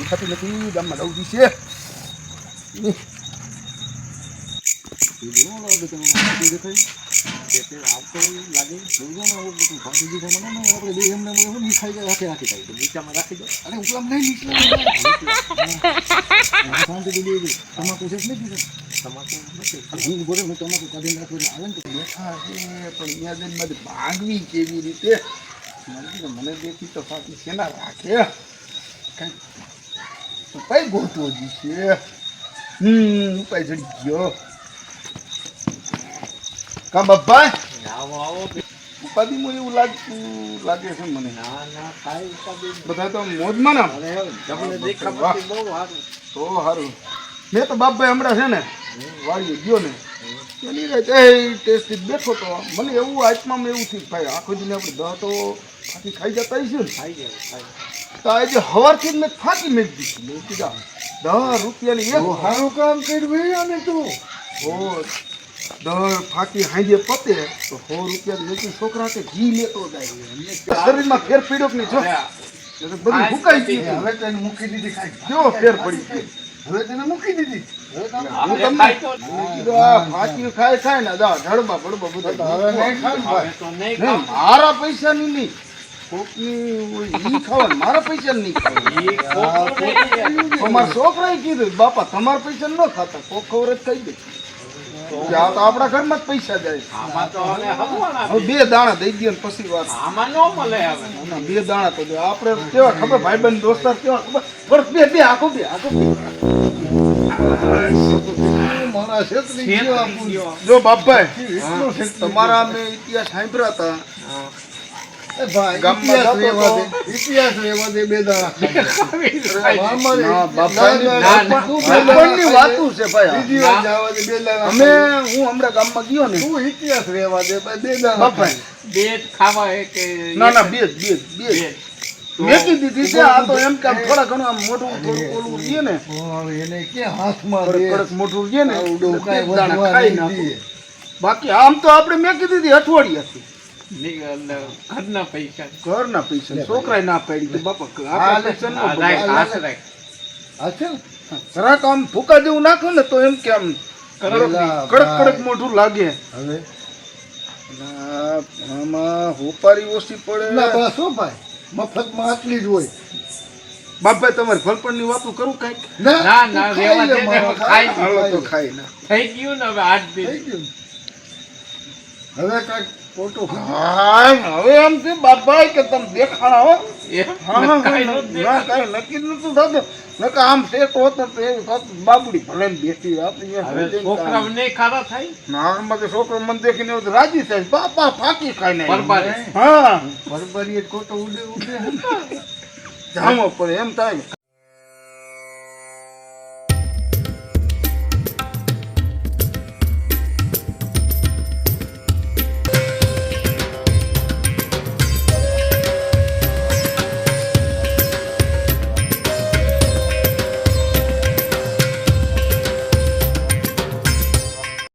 દેખાતું નથી ગામમાં દવડી છે તમાકુ છે? તમાકુ હું બોલે હું તમાકુ કાઢીને નાખું આવે ને તો બેઠા છે પણ જઈને મારે ભાગવી કેવી રીતે? મને મને દેખી તો સાચી શેના રાખે? કઈ ઉપાય ગોતવો છે. હમ ઉપાય ચડી ગયો. કા બાપા? આવો આવો ઉપાધિમાં એવું લાગતું લાગે છે મને. ના ના કાંઈ ઉપાધિ બધા તો મોજમાં ને તમને સારું. તો સારું. મેં તો બાપભાઈ હમણાં છે ને વાળીએ ગયો ને એની રાતે એ ટેસ્ટ બેઠો તો મને એવું આત્મામાં એવું થયું ભાઈ આખો દિને આપણે દહ તો ફાંકી ખાઈ જતા હશું ને. ખાઈ જાય તો આજે હવારથી મેં ફાંકી મેં દીધી મેં કીધા દહ રૂપિયાની એક સારું કામ કર્યું અને તું? ઓ દહ ફાંકી હાંજે પતે તો સો રૂપિયા લેતી છોકરા કે ઘી લેતો જાય. શરીરમાં ફેર પીડો કે નહીં? જો બધું મુકાઈ ગયું. હવે તો મૂકી દીધી ખાઈ. ફેર પડી ગયો હવે તને મૂકી દીધી. હું આપણે તમને ખાઈ તો મેં કીધું આ ફાંકી ખાય ખાય ને બધા નહીં ખાય નહીં નહીં, મારા મારા પૈસા નહીં. અમારા છોકરાએ કીધું બાપા તમારા પૈસા ન ખાતા કોક ખબર જ દે. આ તો આપણા ઘરમાં જ પૈસા જાય બે દાણા દઈ દે ને પછી વાત. આમાં ન મળે હવે. બે દાણા તો. આપણે કેવા ખબર ભાઈબંધ દોસ્તાર કેવા ખબર? પણ બે બે આખો બે આખો બે. મારા. જો બાપભાઈ તમારા મેં ઇતિહાસ સાંભળ્યા હતા. બે દાડા ના, બાપભાઈ ના, ના. ભાઈબંધની વાતું છે ભાઈ આ. બીજી વાર જવા દે બે દાડા અમે હું હમણાં ગામમાં ગયો ને. તું ઇતિહાસ રહેવા દે ભાઈ બે બે ખાવા ના બે બે બે જ. દીધી છે આ તો એમ કે થોડા ઘણું આમ મોટું થોડું ઓલું રહીએ ને. એને કે હાથમાં કડક મોટું રહીએ ને આવડું એટલે કાંઈ બે દાણા વધવા ખાઈ નહીં બાકી આમ તો આપણે મેં કીધી અઠવાડિયાથી. ની- એટલે ઘરના પૈસા. ઘરના પૈસા છોકરાએ ના પાડી બાપા? જરાક આમ ભૂકા જેવું નાખો ને તો એમ કે આમ કડક કડક મોઢું લાગે. હવે? આમાં હોપારી ઓછી ના પડે બસ ભાઈ. મફતમાં આટલી જ હોય. બાપભાઈ તમારે ફલપણની વાતું કરું કાંઈક? ના, ના, ના ખાઈ તો ખાઈ ના થઈ ગયું ને હવે આઠ થઈ ગયું? હવે કાંઈક ફોટો હાય, હવે એમ છે બાપભાઈ કે તમે દેખાણા હો. એમ હા, હા, કાંઈ હા, નહોતું ના, કાંઈ નક્કી નતું થતું. નકર આમ સેટ હોત તો એવું થાત, બાબડી ભલે બેસી સુઈને છોકરા નહીં ખારા થાય? ના, તો છોકરો મને દેખીને એવું રાજી થાય. બાપા ફાંકી ખાઈ ને બરબારી. હા. બરબરી ખોટો ઉડે ઉડે. જામો પડે એમ થાય